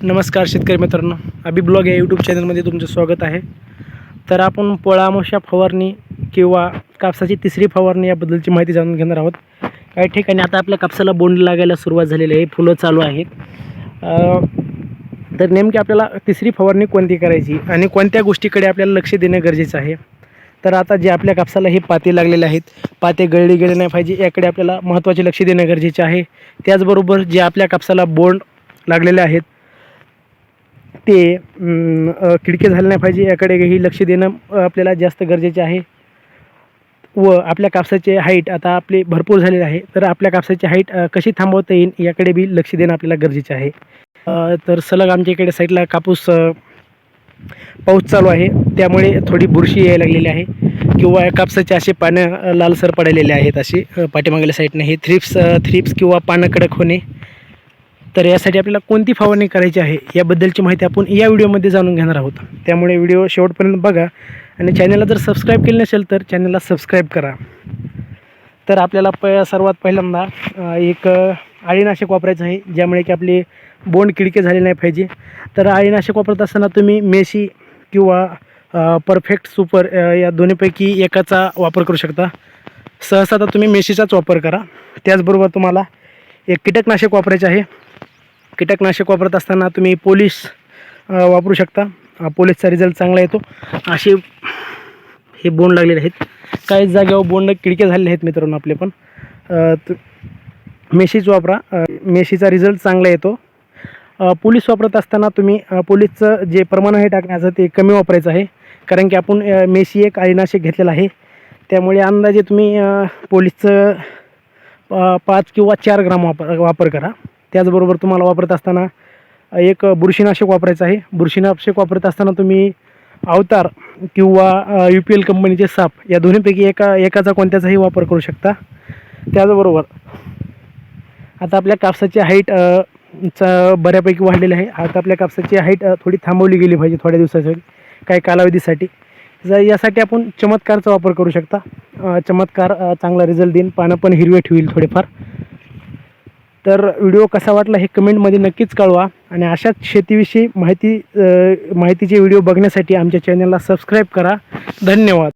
नमस्कार शेतकरी मित्रांनो. अभि ब्लॉग या यूट्यूब चॅनलमध्ये तुमचं स्वागत आहे. तर आपण पोळामोशा फवारणी किंवा कापसाची तिसरी फवारणी याबद्दलची माहिती जाणून घेणार आहोत. काही ठिकाणी आता आपल्या कापसाला बोंड लागायला सुरुवात झालेली आहे. फुलं चालू आहेत. तर नेमकी आपल्याला तिसरी फवारणी कोणती करायची आणि कोणत्या गोष्टीकडे आपल्याला लक्ष देणं गरजेचं आहे? तर आता जे आपल्या कापसाला हे पाते लागलेले आहेत पाते गळली गेले नाही पाहिजे याकडे आपल्याला महत्त्वाचे लक्ष देणं गरजेचे आहे. त्याचबरोबर जे आपल्या कापसाला बोंड लागलेले आहेत ते अं, किडके झाले नाही पाहिजे याकडेही लक्ष देणं आपल्याला जास्त गरजेचे आहे. व आपल्या कापसाचे हाईट आता आपली भरपूर झालेले आहे. तर आपल्या कापसाची हाईट कशी थांबवता येईल याकडे बी लक्ष देणं आपल्याला गरजेचे आहे. तर सलग आमच्या इकडे साईडला कापूस पाऊस चालू आहे. त्यामुळे थोडी बुरशी यायला लागलेली आहे. किंवा कापसाचे असे पानं लालसर पडलेले आहेत असे पाठीमागल्या साईडने हे थ्रिप्स थ्रिप्स किंवा पानं कडक होणे तर यासाठी आपल्याला कोणती फवारणी करायची आहे याबद्दलची माहिती आपण या व्हिडिओमध्ये जाणून घेणार आहोत. त्यामुळे व्हिडिओ शेवटपर्यंत बघा आणि चॅनलला जर सबस्क्राईब केलं नसेल तर चॅनलला सबस्क्राईब करा. तर आपल्याला प सर्वात पहिल्यांदा एक आळीनाशक अळीनाशक वापरायचं आहे ज्यामुळे की आपले बोंड किडके झाले नाही पाहिजे. तर अळीनाशक वापरत असताना तुम्ही मेशी किंवा परफेक्ट सुपर या दोन्हीपैकी एकाचा वापर करू शकता. सहसा तर तुम्ही मेशीचाच वापर करा. त्याचबरोबर तुम्हाला एक कीटकनाशक वापरायचे आहे. कीटकनाशक वापरत असताना तुम्ही पोलीस वापरू शकता. पोलिसचा पोलीसचा रिझल्ट चांगला येतो. असे हे बोंड लागलेले आहेत. काही जागेवर बोंड किडके झालेले आहेत मित्रांनो आपले पण. मेशीच वापरा. मेशीचा रिझल्ट चांगला येतो. पोलीस वापरत असताना तुम्ही पोलीसचं जे प्रमाण आहे टाकण्याचं ते कमी वापरायचं आहे. कारण की आपण मेशी एक अळीनाशक घेतलेलं आहे. त्यामुळे अंदाजे तुम्ही पोलीसचं पाच किंवा चार ग्राम वापर वापर करा. त्याचबरोबर तुम्हाला वापरत असताना एक बुरशीनाशक वापरायचं आहे. बुरशीनाशक वापरत असताना तुम्ही अवतार किंवा यू पी एल कंपनीचे साप या दोन्हीपैकी एका एकाचा कोणत्याचाही वापर करू शकता. त्याचबरोबर आता आपल्या कापसाची हाईट चा बऱ्यापैकी वाढलेली आहे. आता आपल्या कापसाची हाईट थोडी थांबवली गेली पाहिजे थोड्या दिवसासाठी काही कालावधीसाठी. जर यासाठी आपण चमत्कारचा वापर करू शकता. चमत्कार चांगला रिझल्ट देईन. पानं पण हिरवे ठेवील थोडेफार. तर व्हिडिओ कसा वाटला हे कमेंटमध्ये नक्कीच कळवा. आणि अशाच शेतीविषयी माहिती माहितीचे व्हिडिओ बघण्यासाठी आमच्या चॅनलला सबस्क्राईब करा. धन्यवाद.